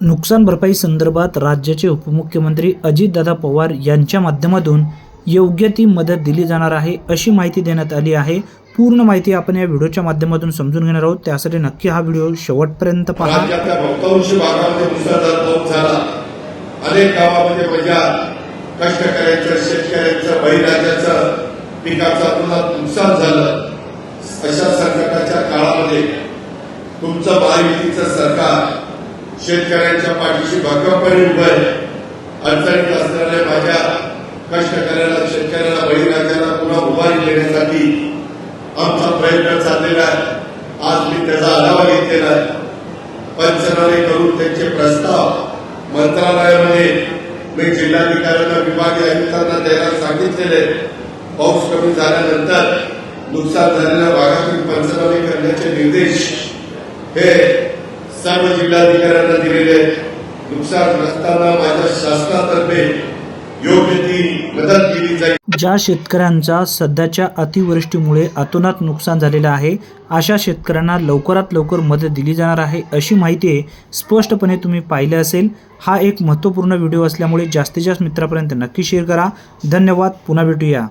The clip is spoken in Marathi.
नुकसान भरपाई संदर्भात राज्याचे उपमुख्यमंत्री अजितदादा पवार यांच्या माध्यमातून योग्य ती मदत दिली जाणार आहे अशी माहिती देण्यात आली आहे. पूर्ण माहिती आपण या व्हिडिओच्या माध्यमातून समजून घेणार आहोत. त्यासाठी नक्की हा व्हिडिओ शेवटपर्यंत पहा. बहुतांश भागामध्ये मुसळधार पाऊस झाला. अनेक गावामध्ये माझ्या कष्टकऱ्यांचं शेतकऱ्यांचं बळीराजाचं पिकाचं अतोनात नुकसान झालं. अशा संकटाच्या काळामध्ये तुमचं महायुतीचं सरकार शेतकऱ्यांच्या पाठीशी भक्कमपणे उभं आहे. अडचणीत असणाऱ्या माझ्या कष्टकऱ्याला शेतकऱ्याला बळीराजाला पुन्हा उभारी देण्यासाठी आमचा प्रयत्न चाललेला आहे. आज मी त्याचा आढावा घेतलेला आहे. पंचनामे करून त्यांचे प्रस्ताव मंत्रालयामध्ये मी जिल्हाधिकाऱ्यांना विभागीय आयुक्तांना द्यायला सांगितलेले पाऊस कमी झाल्यानंतर नुकसान झालेल्या भागातून पंचनामे करण्याचे निर्देश हे सर्व जिल्हाधिकाऱ्यांना दिलेले नुकसानग्रस्तांना माझ्या शासनातर्फे योग्य ती मदत केली जाईल. ज्या शेतकऱ्यांचा सध्याच्या अतिवृष्टीमुळे अतोनात नुकसान झालेलं आहे अशा शेतकऱ्यांना लवकरात लवकर मदत दिली जाणार आहे अशी माहिती स्पष्टपणे तुम्ही पाहिले असेल. हा एक महत्त्वपूर्ण व्हिडिओ असल्यामुळे जास्तीत जास्त मित्रापर्यंत नक्की शेअर करा. धन्यवाद पुन्हा भेटूया.